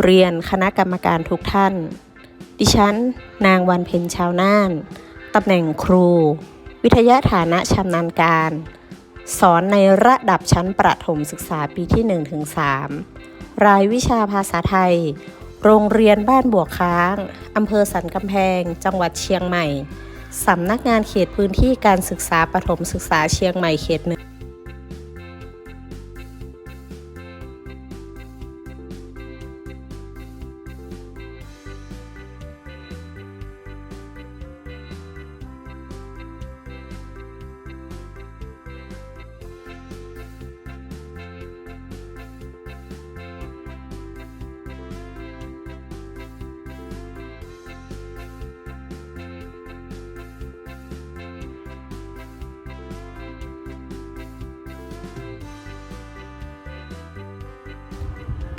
เรียนคณะกรรมการทุกท่าน ดิฉัน นางวันเพ็ญชาวน่าน ตำแหน่งครู วิทยาฐานะชำนาญการ สอนในระดับชั้นประถมศึกษาปีที่ 1-3 รายวิชาภาษาไทย โรงเรียนบ้านบวกค้างอำเภอสันกำแพง จังหวัดเชียงใหม่ สำนักงานเขตพื้นที่การศึกษาประถมศึกษาเชียงใหม่เขตหนึ่ง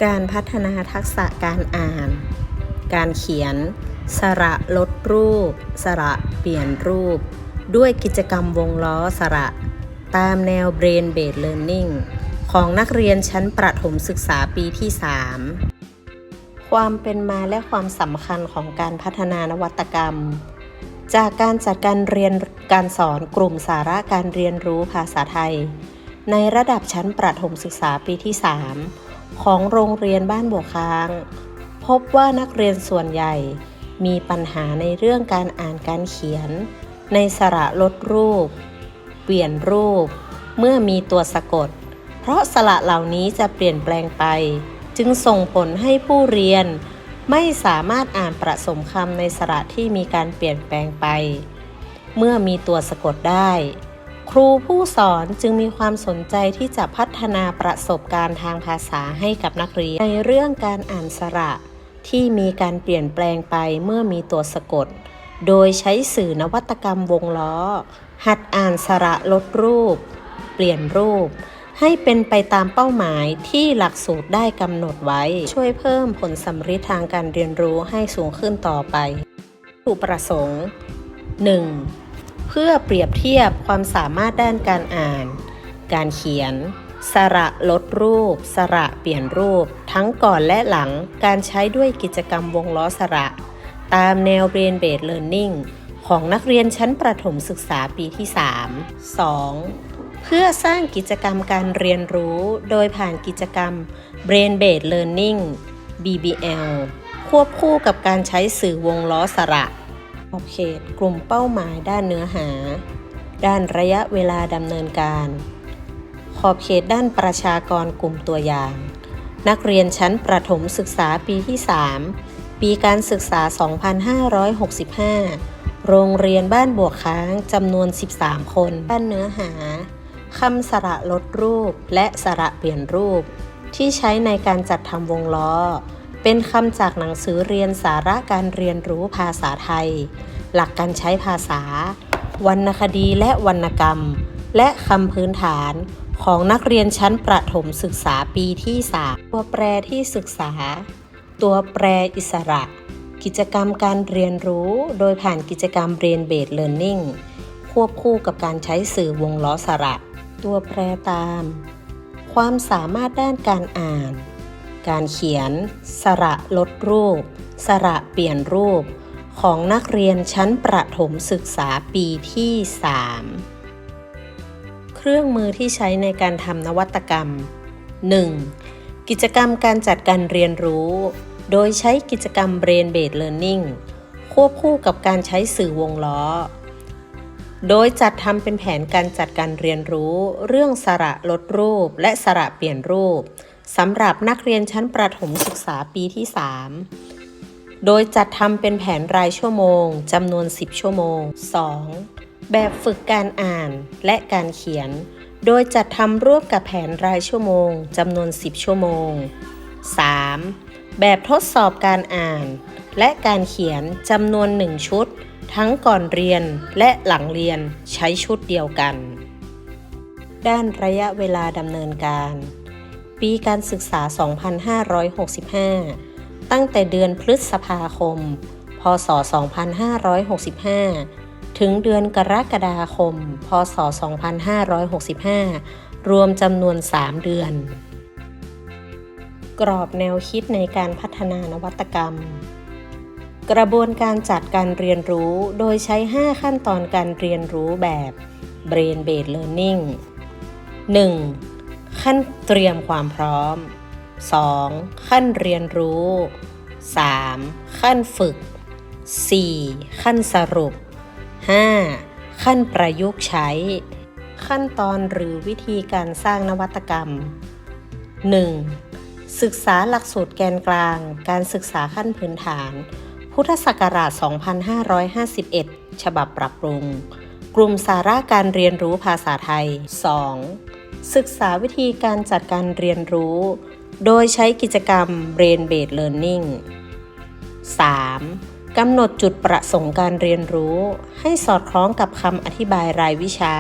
การพัฒนาทักษะการอ่าน การเขียน สระลดรูป สระเปลี่ยนรูป ด้วยกิจกรรมวงล้อสระ ตามแนว Brain Based Learning ของนักเรียนชั้นประถมศึกษาปีที่ 3 ความเป็นมาและความสำคัญของการพัฒนานวัตกรรม จากการจัดการเรียนการสอนกลุ่มสาระการเรียนรู้ภาษาไทย ในระดับชั้นประถมศึกษาปีที่ 3 ของโรงเรียนบ้านบัวค้าง พบว่านักเรียนส่วนใหญ่มีปัญหาในเรื่องการอ่านการเขียน ในสระลดรูป เปลี่ยนรูป เมื่อมีตัวสะกด เพราะสระเหล่านี้จะเปลี่ยนแปลงไป จึงส่งผลให้ผู้เรียน ไม่สามารถอ่านประสมคำในสระที่มีการเปลี่ยนแปลงไป เมื่อมีตัวสะกดได้ ครูผู้สอนจึงมีความสนใจที่จะพัฒนาประสบการณ์ทางภาษาให้กับนักเรียน ในเรื่องการอ่านสระที่มีการเปลี่ยนแปลงไปเมื่อมีตัวสะกด โดยใช้สื่อนวัตกรรมวงล้อ หัดอ่านสระลดรูป เปลี่ยนรูป ให้เป็นไปตามเป้าหมายที่หลักสูตรได้กำหนดไว้ ช่วยเพิ่มผลสำฤทธิ์ทางการเรียนรู้ให้สูงขึ้นต่อไปวัตถุประสงค์ 1. เพื่อเปรียบเทียบความสามารถด้านการอ่าน การเขียน สระลดรูป สระเปลี่ยนรูป ทั้งก่อนและหลังการใช้ด้วยกิจกรรมวงล้อสระ ตามแนว Brain Based Learning ของนักเรียนชั้นประถมศึกษาปีที่ 3 2. เพื่อสร้างกิจกรรมการเรียนรู้โดยผ่านกิจกรรม Brain Based Learning BBL ควบคู่กับการใช้สื่อวงล้อสระ ขอบเขตกลุ่มเป้าหมายด้านเนื้อหา ด้านระยะเวลาดำเนินการ ขอบเขตด้านประชากรกลุ่มตัวอย่าง นักเรียนชั้นประถมศึกษาปีที่ 3 ปีการศึกษา 2565 โรงเรียนบ้านบวกค้างจำนวน 13 คน ด้านเนื้อหาคำสระลดรูปและสระเปลี่ยนรูป ที่ใช้ในการจัดทำวงล้อ เป็นคำจากหนังสือเรียนสาระการเรียนรู้ภาษาไทย หลักการใช้ภาษา วรรณคดีและวรรณกรรม และคำพื้นฐานของนักเรียนชั้นประถมศึกษาปีที่ 3 ตัวแปรที่ศึกษา ตัวแปรอิสระ กิจกรรมการเรียนรู้โดยผ่านกิจกรรมเรียนเบสเลิร์นนิ่งควบคู่กับการใช้สื่อวงล้อสระ ตัวแปรตาม ความสามารถด้านการอ่าน การเขียน สระลดรูป สระเปลี่ยนรูป ของนักเรียนชั้นประถมศึกษาปีที่ 3 เครื่องมือที่ใช้ในการทำนวัตกรรม 1. กิจกรรมการจัดการเรียนรู้ โดยใช้กิจกรรม Brain Based Learning ควบคู่กับการใช้สื่อวงล้อ โดยจัดทำเป็นแผนการจัดการเรียนรู้ เรื่องสระลดรูปและสระเปลี่ยนรูป สำหรับนักเรียนชั้นประถมศึกษาปีที่ 3 โดยจัดทำเป็นแผนรายชั่วโมงจำนวน 10 ชั่วโมง 2. แบบฝึกการอ่านและการเขียน โดยจัดทำร่วมกับแผนรายชั่วโมงจำนวน 10 ชั่วโมง 3. แบบทดสอบการอ่าน และการเขียนจำนวน 1 ชุด ทั้งก่อนเรียนและหลังเรียนใช้ชุดเดียวกัน ด้านระยะเวลาดำเนินการ ปีการศึกษา 2565 ตั้งแต่เดือนพฤษภาคม พศ 2565 ถึงเดือนกรกฎาคม พศ 2565 รวมจำนวน 3 เดือน กรอบแนวคิดในการพัฒนานวัตกรรม กระบวนการจัดการเรียนรู้โดยใช้ 5 ขั้นตอนการเรียนรู้แบบ Brain Based Learning 1. ขั้นเตรียมความพร้อม 2. ขั้นเรียนรู้ 3. ขั้นฝึก 4. ขั้นสรุป 5. ขั้นประยุกต์ใช้ ขั้นตอนหรือวิธีการสร้างนวัตกรรม 1. ศึกษาหลักสูตรแกนกลาง การศึกษาขั้นพื้นฐาน พุทธศักราช 2551 ฉบับปรับปรุง กลุ่มสาระการเรียนรู้ภาษาไทย 2. ศึกษาวิธีการจัดการเรียนรู้ โดยใช้กิจกรรม Brain Based Learning 3. กำหนดจุดประสงค์การเรียนรู้ ให้สอดคล้องกับคำอธิบายรายวิชา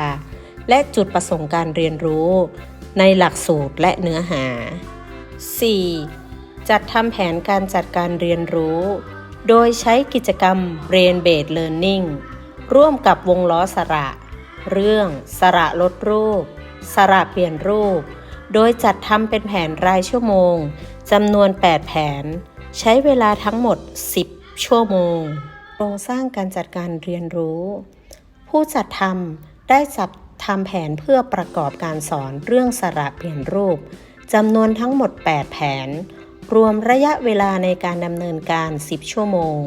และจุดประสงค์การเรียนรู้ ในหลักสูตรและเนื้อหา 4. จัดทำแผนการจัดการเรียนรู้ โดยใช้กิจกรรม Brain Based Learning ร่วมกับวงล้อสระ เรื่องสระลดรูป สระเปลี่ยนรูป โดยจัดทำเป็นแผนรายชั่วโมงจำนวน 8 แผน ใช้เวลาทั้งหมด 10 ชั่วโมงโครงสร้างการจัดการเรียนรู้ ผู้จัดทำได้จัดทำแผนเพื่อประกอบการสอนเรื่องสระเปลี่ยนรูปจำนวนทั้งหมด 8 แผน รวมระยะเวลาในการดำเนินการ 10 ชั่วโมง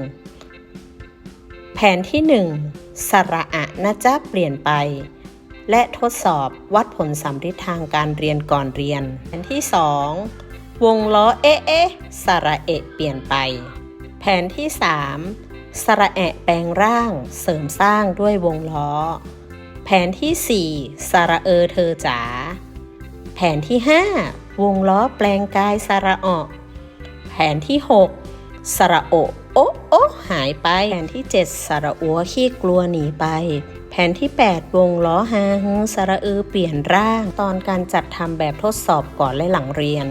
แผนที่ 1 สระอะนะจ๊ะเปลี่ยนไป และทดสอบวัดผลสัมฤทธิ์ทางการเรียนก่อนเรียนแผนที่ 2 วงล้อเอเอสระเอะเปลี่ยนไป แผนที่ 3 สระแอะแปลงร่างเสริมสร้างด้วยวงล้อ แผนที่ 4 สระเออเธอจ๋าแผนที่ 5 วงล้อแปลงกายสระออกแผนที่ 6 สระโอะ โอะโอะหายไป แผนที่ 7 สระอัวขี้กลัวหนีไป แผนที่ 8 วงล้อฮาฮึสระอือเปลี่ยนร่าง ตอนการจัดทำแบบทดสอบก่อนและหลังเรียน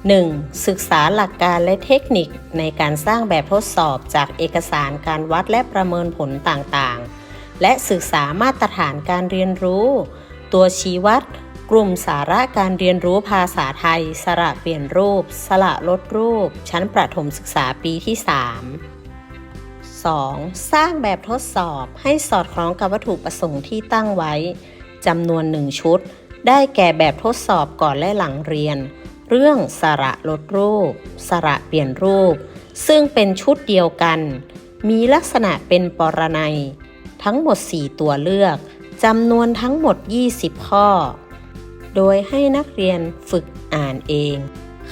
1. ศึกษาหลักการและเทคนิคในการสร้างแบบทดสอบจากเอกสารการวัดและประเมินผลต่างๆ และศึกษามาตรฐานการเรียนรู้ ตัวชี้วัด กลุ่มสาระการเรียนรู้ภาษาไทย สระเปลี่ยนรูป สระลดรูป ชั้นประถมศึกษาปีที่ 3 2. สร้างแบบทดสอบให้สอดคล้องกับวัตถุประสงค์ที่ตั้งไว้จำนวนหนึ่งชุด ได้แก่แบบทดสอบก่อนและหลังเรียน เรื่องสระลดรูป สระเปลี่ยนรูป ซึ่งเป็นชุดเดียวกัน มีลักษณะเป็นปรนัย ทั้งหมด 4 ตัวเลือกจำนวนทั้งหมด 20 ข้อ โดยให้นักเรียนฝึกอ่านเอง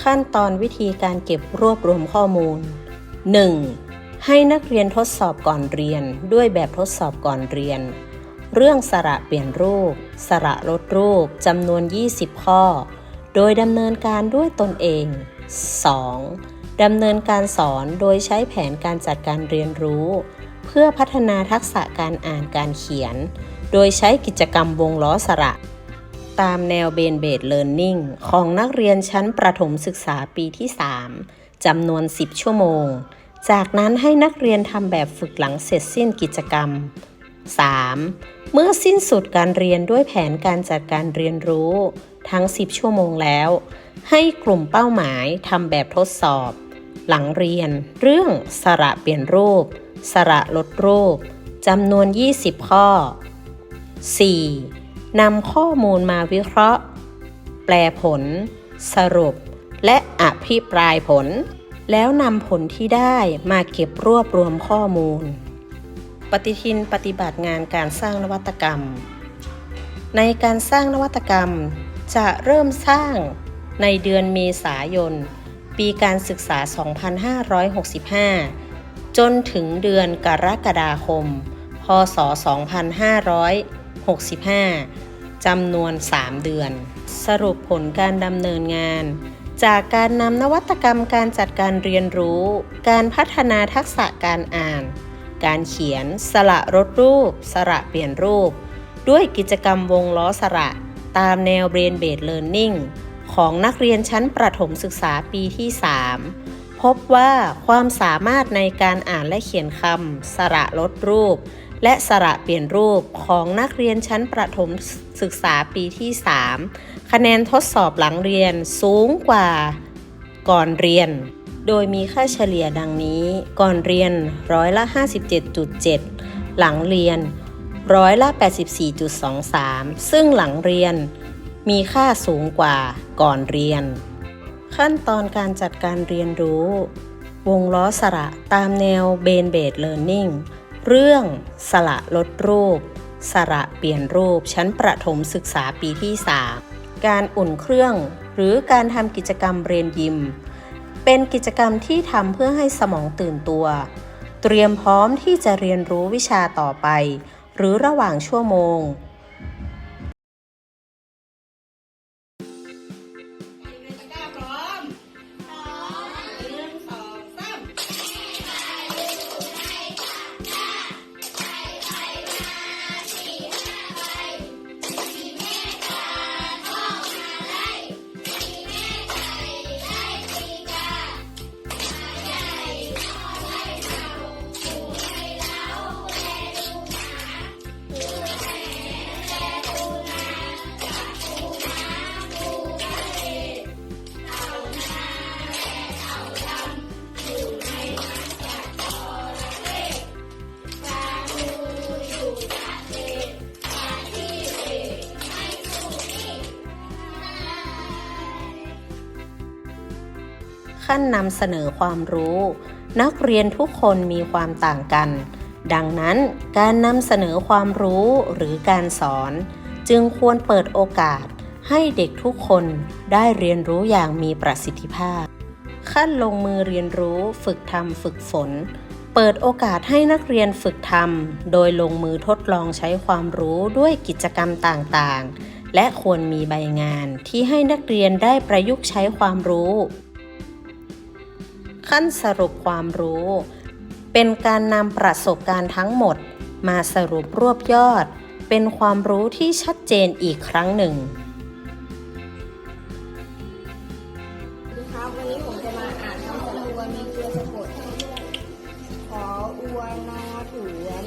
ขั้นตอนวิธีการเก็บรวบรวมข้อมูล 1. ให้นักเรียนทดสอบก่อนเรียน ด้วยแบบทดสอบก่อนเรียน เรื่องสระเปลี่ยนรูป สระลดรูปจำนวน 20 ข้อ โดยดำเนินการด้วยตนเอง 2. ดำเนินการสอนโดยใช้แผนการจัดการเรียนรู้ เพื่อพัฒนาทักษะการอ่านการเขียน โดยใช้กิจกรรมวงล้อสระ ตามแนวเบนเบดเลิร์นนิ่งของนักเรียนชั้นประถมศึกษาปีที่ 3จำนวน 10 ชั่วโมง จากนั้นให้นักเรียนทำแบบฝึกหลังเสร็จสิ้นกิจกรรม 3. เมื่อสิ้นสุดการเรียนด้วยแผนการจัดการเรียนรู้ ทั้ง 10 ชั่วโมงแล้ว ให้กลุ่มเป้าหมายทำแบบทดสอบ หลังเรียน เรื่องสระเปลี่ยนรูป สระลดรูปจำนวน 20 ข้อ 4. นำข้อมูลมาวิเคราะห์ แปลผล สรุป และอภิปรายผล แล้วนำผลที่ได้มาเก็บรวบรวมข้อมูล ปฏิทินปฏิบัติงานการสร้างนวัตกรรม ในการสร้างนวัตกรรมจะเริ่มสร้างในเดือนเมษายน ปีการศึกษา 2565 จนถึงเดือนกรกฎาคม พศ 2565 จำนวน 3 เดือน สรุปผลการดำเนินงาน จากการนำนวัตกรรมการจัดการเรียนรู้ การพัฒนาทักษะการอ่าน การเขียน สระรดรูป สระเปลี่ยนรูป ด้วยกิจกรรมวงล้อสระ ตามแนว Brain Based Learning ของนักเรียนชั้นประถมศึกษาปีที่ 3 พบว่าความสามารถในการอ่านและเขียนคำสระลดรูป และสระเปลี่ยนรูปของนักเรียนชั้นประถมศึกษาปีที่ 3 คะแนนทดสอบหลังเรียนสูงกว่าก่อนเรียน โดยมีค่าเฉลี่ยดังนี้ ก่อนเรียนร้อยละ 57.7 หลังเรียนร้อยละ 84.23 ซึ่งหลังเรียนมีค่าสูงกว่าก่อนเรียน ขั้นตอนการจัดการเรียนรู้ วงล้อสระตามแนวเบนเบดเลอร์นิ่ง เรื่องสระลดรูป สระเปลี่ยนรูปชั้นประถมศึกษาปีที่ 3 การอุ่นเครื่อง หรือการทำกิจกรรมเรียนยิม เป็นกิจกรรมที่ทำเพื่อให้สมองตื่นตัว เตรียมพร้อมที่จะเรียนรู้วิชาต่อไป หรือระหว่างชั่วโมง ขั้นนำเสนอความรู้ นักเรียนทุกคนมีความต่างกัน ดังนั้นการนำเสนอความรู้หรือการสอน จึงควรเปิดโอกาสให้เด็กทุกคนได้เรียนรู้อย่างมีประสิทธิภาพ ขั้นลงมือเรียนรู้ฝึกทำฝึกฝน เปิดโอกาสให้นักเรียนฝึกทำโดยลงมือทดลองใช้ความรู้ด้วยกิจกรรมต่างๆ และควรมีใบงานที่ให้นักเรียนได้ประยุกต์ใช้ความรู้ ขั้นสรุปความรู้ เป็นการนำประสบการณ์ทั้งหมด มาสรุปรวบยอด เป็นความรู้ที่ชัดเจนอีกครั้งหนึ่งสวัสดีครับวันนี้ผมจะมาอ่านคำสรวนในตัวสะกด ขออวนอถวน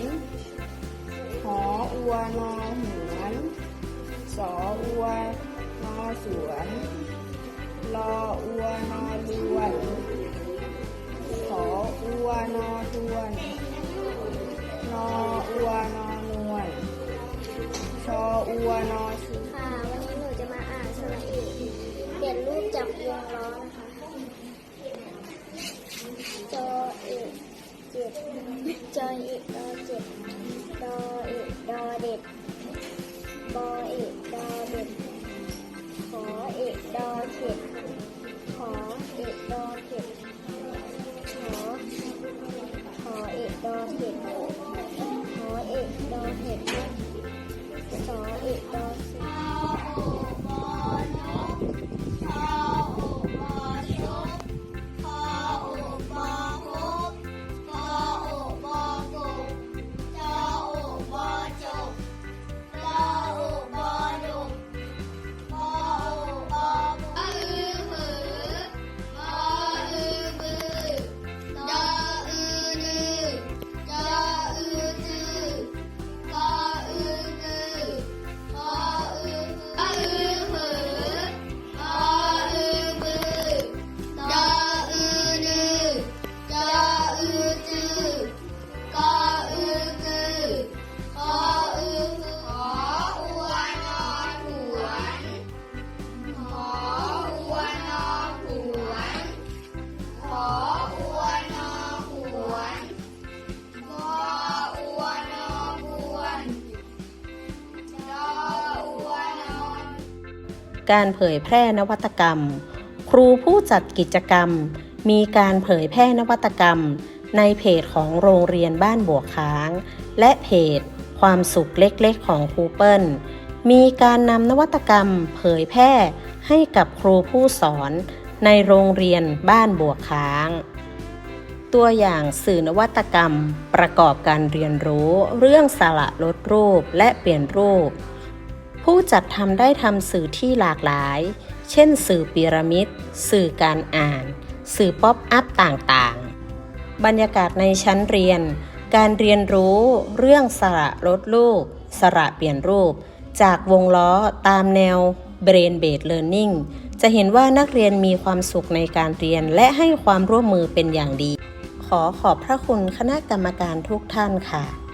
หออวนอหวนสออวนอสวนรออวนอลวน วนอตวนนออวนอนวลชออวนอชุค่ะ วันนี้หนูจะมาอ่านสระเอกเปลี่ยนรูปจากวงล้อ การเผยแพร่นวัตกรรม ครูผู้จัดกิจกรรม มีการเผยแพร่นวัตกรรม ในเพจของโรงเรียนบ้านบัวค้าง และเพจ ความสุขเล็กๆ ของครูเปิลมีการนำนวัตกรรมเผยแพร่ให้กับครูผู้สอนในโรงเรียนบ้านบัวค้าง ตัวอย่างสื่อนวัตกรรมประกอบการเรียนรู้ เรื่องสระลดรูปและเปลี่ยนรูป ผู้จัดทำได้ทำสื่อที่หลากหลาย เช่น สื่อพีระมิด สื่อการอ่าน สื่อป๊อปอัพต่างๆ บรรยากาศในชั้นเรียน การเรียนรู้เรื่องสระลดรูป สระเปลี่ยนรูป จากวงล้อตามแนว Brain Based Learning จะเห็นว่านักเรียนมีความสุขในการเรียนและให้ความร่วมมือเป็นอย่างดี ขอขอบพระคุณคณะกรรมการทุกท่านค่ะ